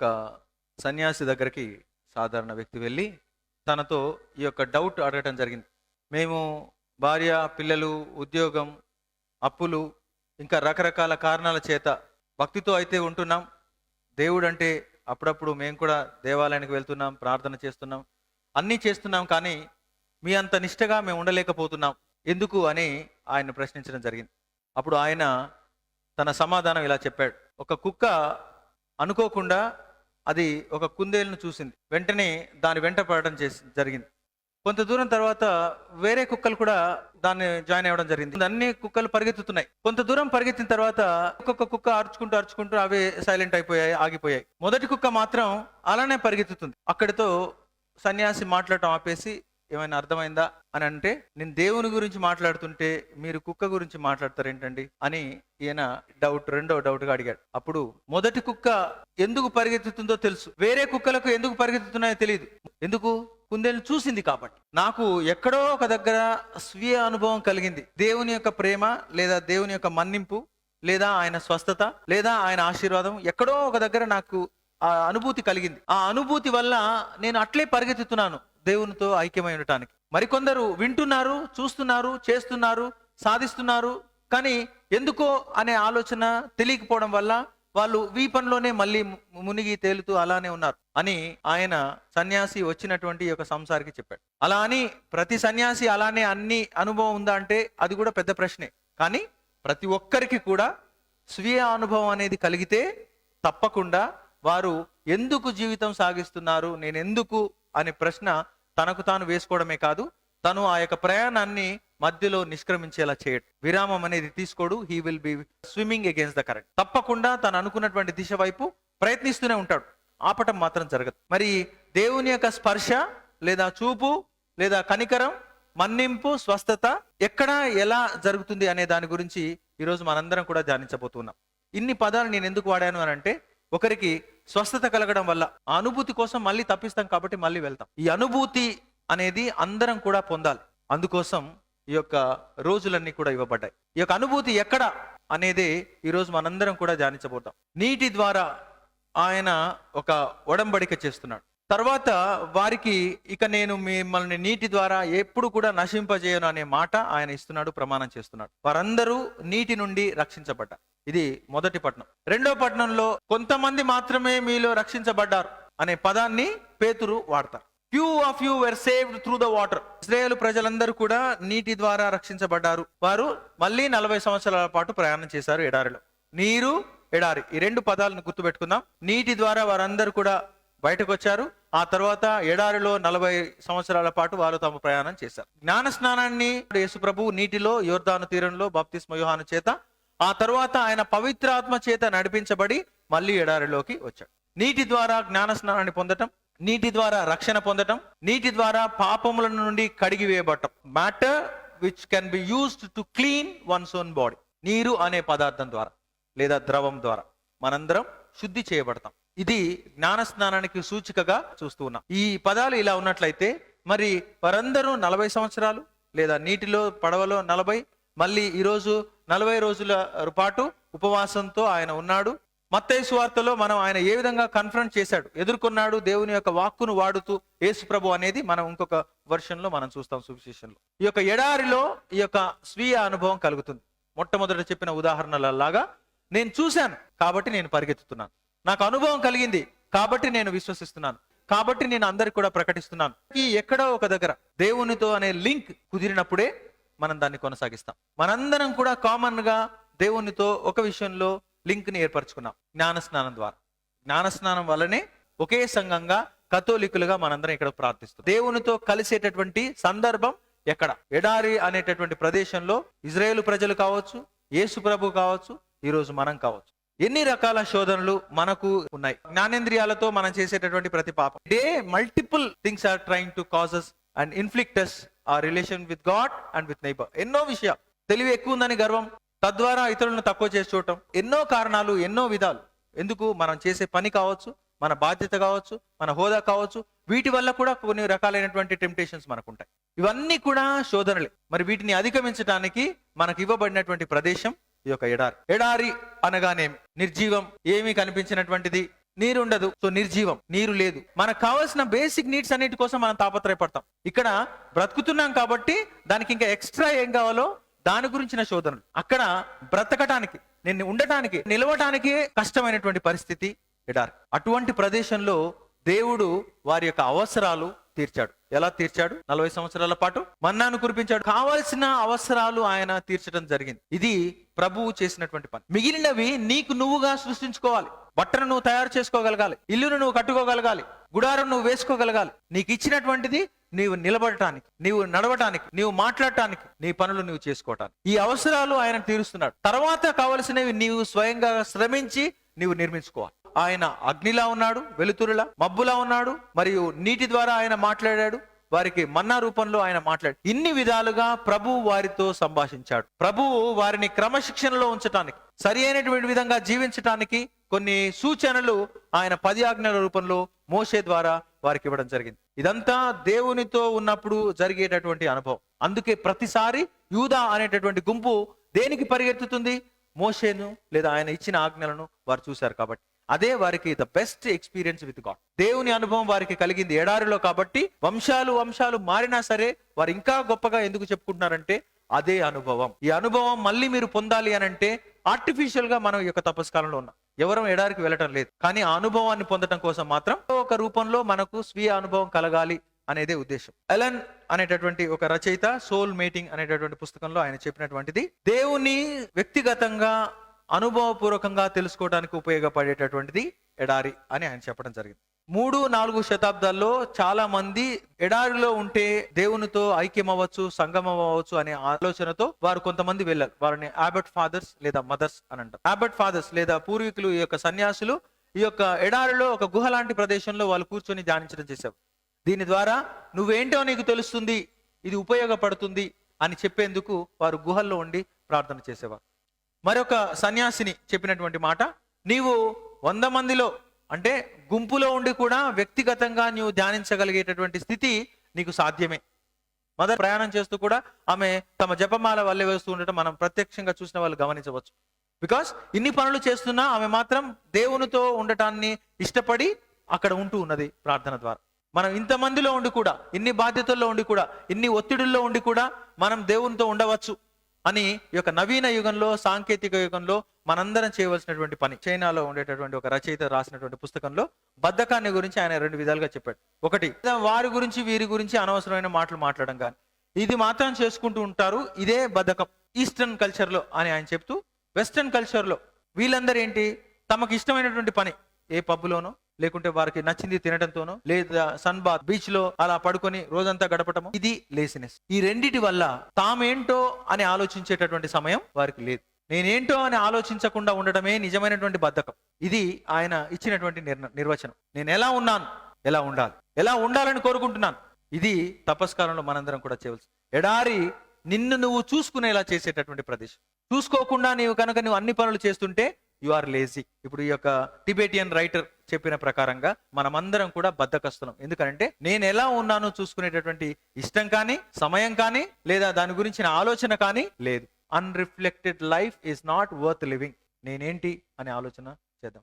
ఒక సన్యాసి దగ్గరికి సాధారణ వ్యక్తి వెళ్ళి తనతో ఈ యొక్క డౌట్ అడగటం జరిగింది. మేము భార్య పిల్లలు ఉద్యోగం అప్పులు ఇంకా రకరకాల కారణాల చేత భక్తితో అయితే ఉంటున్నాం. దేవుడు అంటే అప్పుడప్పుడు మేము కూడా దేవాలయానికి వెళ్తున్నాం ప్రార్థన చేస్తున్నాం అన్నీ చేస్తున్నాం కానీ మీ అంత నిష్టగా మేము ఉండలేకపోతున్నాం ఎందుకు అని ఆయన ప్రశ్నించడం జరిగింది. అప్పుడు ఆయన తన సమాధానం ఇలా చెప్పాడు. ఒక కుక్క అనుకోకుండా అది ఒక కుందేలును చూసింది. వెంటనే దాని వెంట పడడం చేసి జరిగింది. కొంత దూరం తర్వాత వేరే కుక్కలు కూడా దాన్ని జాయిన్ అవ్వడం జరిగింది. అన్ని కుక్కలు పరిగెత్తుతున్నాయి. కొంత దూరం పరిగెత్తిన తర్వాత ఒక్కొక్క కుక్క అరుచుకుంటూ అరుచుకుంటూ అవే సైలెంట్ అయిపోయాయి ఆగిపోయాయి. మొదటి కుక్క మాత్రం అలానే పరిగెత్తుతుంది. అక్కడితో సన్యాసి మాట్లాడటం ఆపేసి ఏమైనా అర్థమైందా అని అంటే నేను దేవుని గురించి మాట్లాడుతుంటే మీరు కుక్క గురించి మాట్లాడతారు ఏంటండి అని ఈయన డౌట్ రెండో డౌట్గా అడిగాడు. అప్పుడు మొదటి కుక్క ఎందుకు పరిగెత్తుతుందో తెలుసు. వేరే కుక్కలకు ఎందుకు పరిగెత్తుతున్నాయో తెలియదు ఎందుకు? కుందేలు చూసింది కాబట్టి. నాకు ఎక్కడో ఒక దగ్గర స్వీయ అనుభవం కలిగింది. దేవుని యొక్క ప్రేమ లేదా దేవుని యొక్క మన్నింపు లేదా ఆయన స్వస్థత లేదా ఆయన ఆశీర్వాదం ఎక్కడో ఒక దగ్గర నాకు ఆ అనుభూతి కలిగింది. ఆ అనుభూతి వల్ల నేను అట్లే పరిగెత్తుతున్నాను. దేవునితో ఐక్యమై ఉండటానికి. మరికొందరు వింటున్నారు చూస్తున్నారు చేస్తున్నారు సాధిస్తున్నారు కానీ ఎందుకో అనే ఆలోచన తెలియకపోవడం వల్ల వాళ్ళు ఈ పనిలోనే మళ్ళీ మునిగి తేలుతూ అలానే ఉన్నారు అని ఆయన సన్యాసి వచ్చినటువంటి ఒక యొక్క సంసారికి చెప్పాడు. అలా అని ప్రతి సన్యాసి అలానే అన్ని అనుభవం ఉందా అంటే అది కూడా పెద్ద ప్రశ్నే. కానీ ప్రతి ఒక్కరికి కూడా స్వీయ అనుభవం అనేది కలిగితే తప్పకుండా వారు ఎందుకు జీవితం సాగిస్తున్నారు నేను ఎందుకు అనే ప్రశ్న తనకు తాను వేసుకోవడమే కాదు తను ఆ యొక్క ప్రయాణాన్ని మధ్యలో నిష్క్రమించేలా చేయడు. విరామం అనేది తీసుకోడు. He will be swimming against the current తప్పకుండా తను అనుకున్నటువంటి దిశ వైపు ప్రయత్నిస్తూనే ఉంటాడు. ఆపటం మాత్రం జరగదు. మరి దేవుని యొక్క స్పర్శ లేదా చూపు లేదా కనికరం మన్నింపు స్వస్థత ఎక్కడ ఎలా జరుగుతుంది అనే దాని గురించి ఈరోజు మనందరం కూడా ధ్యానించబోతున్నాం. ఇన్ని పదాలు నేను ఎందుకు వాడాను అని అంటే ఒకరికి స్వస్థత కలగడం వల్ల ఆ అనుభూతి కోసం మళ్ళీ తప్పిస్తాం కాబట్టి మళ్ళీ వెళ్తాం. ఈ అనుభూతి అనేది అందరం కూడా పొందాలి. అందుకోసం ఈ యొక్క రోజులన్నీ కూడా ఇవ్వబడ్డాయి. ఈ యొక్క అనుభూతి ఎక్కడ అనేది ఈరోజు మనందరం కూడా ధ్యానించబోతాం. నీటి ద్వారా ఆయన ఒక ఒడంబడిక చేస్తున్నాడు. తర్వాత వారికి ఇక నేను మిమ్మల్ని నీటి ద్వారా ఎప్పుడు కూడా నశింపజేయను అనే మాట ఆయన ఇస్తున్నాడు ప్రమాణం చేస్తున్నాడు. వారందరూ నీటి నుండి రక్షించబడ్డారు. ఇది మొదటి పట్టణం రెండో పట్టణంలో కొంతమంది మాత్రమే మీలో రక్షించబడ్డారు అనే పదాన్ని పేతురు వాడతారు. Few of you were saved through the water Israel ప్రజలందరూ కూడా నీటి ద్వారా రక్షించబడ్డారు. వారు మళ్ళీ నలభై సంవత్సరాల పాటు ప్రయాణం చేశారు ఎడారిలో. నీరు ఎడారి. ఈ రెండు పదాలను గుర్తుపెట్టుకుందాం. నీటి ద్వారా వారందరూ కూడా బయటకు వచ్చారు ఆ తర్వాత ఎడారిలో నలభై సంవత్సరాల పాటు వారు తమ ప్రయాణం చేశారు. జ్ఞాన స్నానాన్ని యేసు ప్రభు నీటిలో యోర్ధాను తీరంలో బాప్తిస్మ యోహాను చేత ఆ తర్వాత ఆయన పవిత్రాత్మ చేత నడిపించబడి మళ్ళీ ఎడారిలోకి వచ్చాడు. నీటి ద్వారా జ్ఞాన స్నానాన్ని పొందటం నీటి ద్వారా రక్షణ పొందటం నీటి ద్వారా పాపముల నుండి కడిగి వేయబడటం. Matter which can be used to clean once own body నీరు అనే పదార్థం ద్వారా లేదా ద్రవం ద్వారా మనందరం శుద్ధి చేయబడతాం. ఇది జ్ఞాన స్నానానికి సూచికగా చూస్తూ ఉన్నాం. ఈ పదాలు ఇలా ఉన్నట్లయితే మరి వారందరూ నలభై సంవత్సరాలు లేదా నీటిలో పడవలో నలభై మళ్ళీ ఈరోజు నలభై రోజుల పాటు ఉపవాసంతో ఆయన ఉన్నాడు. మత్తయ్య సువార్తలో మనం ఆయన ఏ విధంగా కన్ఫ్రంట్ చేశాడు ఎదుర్కొన్నాడు దేవుని యొక్క వాక్కును వాడుతూ యేసు ప్రభు అనేది మనం ఇంకొక వర్షన్లో మనం చూస్తాం సువిశేషంలో. ఈ యొక్క ఎడారిలో ఈ యొక్క స్వీయ అనుభవం కలుగుతుంది. మొట్టమొదట చెప్పిన ఉదాహరణలలాగా నేను చూశాను కాబట్టి నేను పరిగెత్తుతున్నాను. నాకు అనుభవం కలిగింది కాబట్టి నేను విశ్వసిస్తున్నాను. కాబట్టి నేను అందరికి కూడా ప్రకటిస్తున్నాను. ఈ ఎక్కడో ఒక దగ్గర దేవునితో అనే లింక్ కుదిరినప్పుడే మనం దాన్ని కొనసాగిస్తాం. మనందరం కూడా కామన్గా దేవునితో ఒక విషయంలో లింక్ని ఏర్పరచుకున్నాం. జ్ఞాన స్నానం ద్వారా. జ్ఞాన స్నానం వల్లనే ఒకే సంఘంగా కథోలికులుగా మనందరం ఇక్కడ ప్రార్థిస్తాం దేవునితో కలిసేటటువంటి సందర్భం ఎక్కడ? ఎడారి అనేటటువంటి ప్రదేశంలో ఇజ్రాయేల్ ప్రజలు కావచ్చు యేసు ప్రభు కావచ్చు ఈరోజు మనం కావచ్చు. ఎన్ని రకాల శోధనలు మనకు ఉన్నాయి? జ్ఞానేంద్రియాలతో మనం చేసేటటువంటి ప్రతి పాపం. They multiple things are trying to causes and inflicts a relation with God and with neighbour ఎన్నో విషయాలు. తెలివి ఎక్కువ ఉందని గర్వం. తద్వారా ఇతరులను తక్కువ చేసి చూడటం. ఎన్నో కారణాలు ఎన్నో విధాలు. ఎందుకు? మనం చేసే పని కావచ్చు మన బాధ్యత కావచ్చు మన హోదా కావచ్చు. వీటి వల్ల కూడా కొన్ని రకాలైనటువంటి టెంప్టేషన్స్ మనకు ఉంటాయి ఇవన్నీ కూడా శోధనలే. మరి వీటిని అధిగమించడానికి మనకు ఇవ్వబడినటువంటి ప్రదేశం ఈ యొక్క ఎడారి. ఎడారి అనగానే నిర్జీవం. ఏమీ కనిపించినటువంటిది? నీరు ఉండదు సో నిర్జీవం. నీరు లేదు. మనకు కావాల్సిన బేసిక్ నీడ్స్ అన్నిటి కోసం మనం తాపత్రయపడతాం. ఇక్కడ బ్రతుకుతున్నాం కాబట్టి దానికి ఇంకా ఎక్స్ట్రా ఏం కావాలో దాని గురించిన శోధనలు. అక్కడ బ్రతకటానికి నేను ఉండటానికి నిలవటానికి కష్టమైనటువంటి పరిస్థితి ఎడారి. అటువంటి ప్రదేశంలో దేవుడు వారి యొక్క అవసరాలు తీర్చాడు. ఎలా తీర్చాడు? నలభై సంవత్సరాల పాటు మన్నాను కురిపించాడు. కావాల్సిన అవసరాలు ఆయన తీర్చడం జరిగింది. ఇది ప్రభువు చేసినటువంటి పని. మిగిలినవి నీకు నువ్వుగా సృష్టించుకోవాలి. బట్టను నువ్వు తయారు చేసుకోగలగాలి. ఇల్లును నువ్వు కట్టుకోగలగాలి. గుడారం నువ్వు వేసుకోగలగాలి. నీకు ఇచ్చినటువంటిది నీవు నిలబడటానికి నీవు నడవటానికి నీవు మాట్లాడటానికి నీ పనులు నీవు చేసుకోవటానికి. ఈ అవసరాలు ఆయన తీరుస్తున్నాడు. తర్వాత కావలసినవి నీవు స్వయంగా శ్రమించి నీవు నిర్మించుకోవాలి. ఆయన అగ్నిలా ఉన్నాడు వెలుతురులా మబ్బులా ఉన్నాడు మరియు నీటి ద్వారా ఆయన మాట్లాడాడు వారికి మన్నా రూపంలో ఆయన మాట్లాడు ఇన్ని విధాలుగా ప్రభు వారితో సంభాషించాడు. ప్రభువు వారిని క్రమశిక్షణలో ఉంచటానికి సరి అయినటువంటి విధంగా జీవించటానికి కొన్ని సూచనలు ఆయన పది ఆజ్ఞల రూపంలో మోషే ద్వారా వారికి ఇవ్వడం జరిగింది. ఇదంతా దేవునితో ఉన్నప్పుడు జరిగేటటువంటి అనుభవం. అందుకే ప్రతిసారి యూదా అనేటటువంటి గుంపు దేనికి పరిగెత్తుతుంది? మోషేను లేదా ఆయన ఇచ్చిన ఆజ్ఞలను వారు చూశారు కాబట్టి. అదే వారికి the best experience with God దేవుని అనుభవం వారికి కలిగింది ఎడారిలో కాబట్టి వంశాలు వంశాలు మారినా సరే వారు ఇంకా గొప్పగా ఎందుకు చెప్పుకుంటున్నారంటే అదే అనుభవం. ఈ అనుభవం మళ్ళీ మీరు పొందాలి అని అంటే ఆర్టిఫిషియల్గా మనం ఈ యొక్క తపస్కాలంలో ఉన్నాం. ఎవరం ఎడారికి వెళ్ళటం లేదు. కానీ ఆ అనుభవాన్ని పొందడం కోసం మాత్రం ఒక రూపంలో మనకు స్వీయ అనుభవం కలగాలి అనేదే ఉద్దేశం. ఎలన్ అనేటటువంటి ఒక రచయిత సోల్ మేటింగ్ అనేటటువంటి పుస్తకంలో ఆయన చెప్పినటువంటిది దేవుని వ్యక్తిగతంగా అనుభవపూర్వకంగా తెలుసుకోవడానికి ఉపయోగపడేటటువంటిది ఎడారి అని ఆయన చెప్పడం జరిగింది. మూడు నాలుగు శతాబ్దాల్లో చాలా మంది ఎడారిలో ఉంటే దేవునితో ఐక్యం అవ్వచ్చు సంగమం అవ్వచ్చు అనే ఆలోచనతో వారు కొంతమంది వెళ్ళారు. వారిని ఆబర్ట్ ఫాదర్స్ లేదా మదర్స్ అని అంటారు. ఆబర్ట్ ఫాదర్స్ లేదా పూర్వీకులు ఈ యొక్క సన్యాసులు ఈ యొక్క ఎడారిలో ఒక గుహ లాంటి ప్రదేశంలో వాళ్ళు కూర్చొని ధ్యానించడం చేశారు దీని ద్వారా నువ్వేంటో నీకు తెలుస్తుంది ఇది ఉపయోగపడుతుంది అని చెప్పేందుకు వారు గుహల్లో ఉండి ప్రార్థన చేసేవారు. మరొక సన్యాసిని చెప్పినటువంటి మాట నీవు వంద మందిలో అంటే గుంపులో ఉండి కూడా వ్యక్తిగతంగా నీవు ధ్యానించగలిగేటటువంటి స్థితి నీకు సాధ్యమే. మొదట ప్రయాణం చేస్తూ కూడా ఆమె తమ జపమాల వల్లే వేస్తూ ఉండటం మనం ప్రత్యక్షంగా చూసిన వాళ్ళు గమనించవచ్చు. బికాస్ ఇన్ని పనులు చేస్తున్నా ఆమె మాత్రం దేవునితో ఉండటాన్ని ఇష్టపడి అక్కడ ఉంటూ ఉన్నది ప్రార్థన ద్వారా. మనం ఇంతమందిలో ఉండి కూడా ఇన్ని బాధ్యతల్లో ఉండి కూడా ఇన్ని ఒత్తిడుల్లో ఉండి కూడా మనం దేవునితో ఉండవచ్చు. అని ఈ యొక్క నవీన యుగంలో సాంకేతిక యుగంలో మనందరం చేయవలసినటువంటి పని. చైనాలో ఉండేటటువంటి ఒక రచయిత రాసినటువంటి పుస్తకంలో బద్ధకాన్ని గురించి ఆయన రెండు విధాలుగా చెప్పాడు. ఒకటి వారి గురించి వీరి గురించి అనవసరమైన మాటలు మాట్లాడడం కానీ. ఇది మాత్రం చేసుకుంటూ ఉంటారు. ఇదే బద్ధకం. ఈస్టర్న్ కల్చర్లో అని ఆయన చెప్తూ వెస్టర్న్ కల్చర్లో వీళ్ళందరూ ఏంటి? తమకు ఇష్టమైనటువంటి పని ఏ పబ్బులోనో లేకుంటే వారికి నచ్చింది తినడంతోనో లేదా సన్ బాత్ బీచ్లో అలా పడుకొని రోజంతా గడపటము ఇది లేసినెస్ ఈ రెండిటి వల్ల తామేంటో అని ఆలోచించేటటువంటి సమయం వారికి లేదు. నేనేంటో అని ఆలోచించకుండా ఉండటమే నిజమైనటువంటి బద్ధకం. ఇది ఆయన ఇచ్చినటువంటి నిర్ణ నిర్వచనం. నేను ఎలా ఉన్నాను? ఎలా ఉండాలి? ఎలా ఉండాలని కోరుకుంటున్నాను? ఇది తపస్కారంలో మనందరం కూడా చేయవలసి ఎడారి నిన్ను నువ్వు చూసుకునేలా చేసేటటువంటి ప్రదేశం. చూసుకోకుండా నీవు కనుక నువ్వు అన్ని పనులు చేస్తుంటే యు ఆర్ లేజీ. ఇప్పుడు ఈ యొక్క టిబేటియన్ రైటర్ చెప్పిన ప్రకారంగా మనమందరం కూడా బద్దకస్తున్నాం ఎందుకంటే నేను ఎలా ఉన్నానో చూసుకునేటటువంటి ఇష్టం కానీ సమయం కానీ లేదా దాని గురించిన ఆలోచన కానీ లేదు. Unreflected life is not worth living నేనేంటి అనే ఆలోచన చేద్దాం.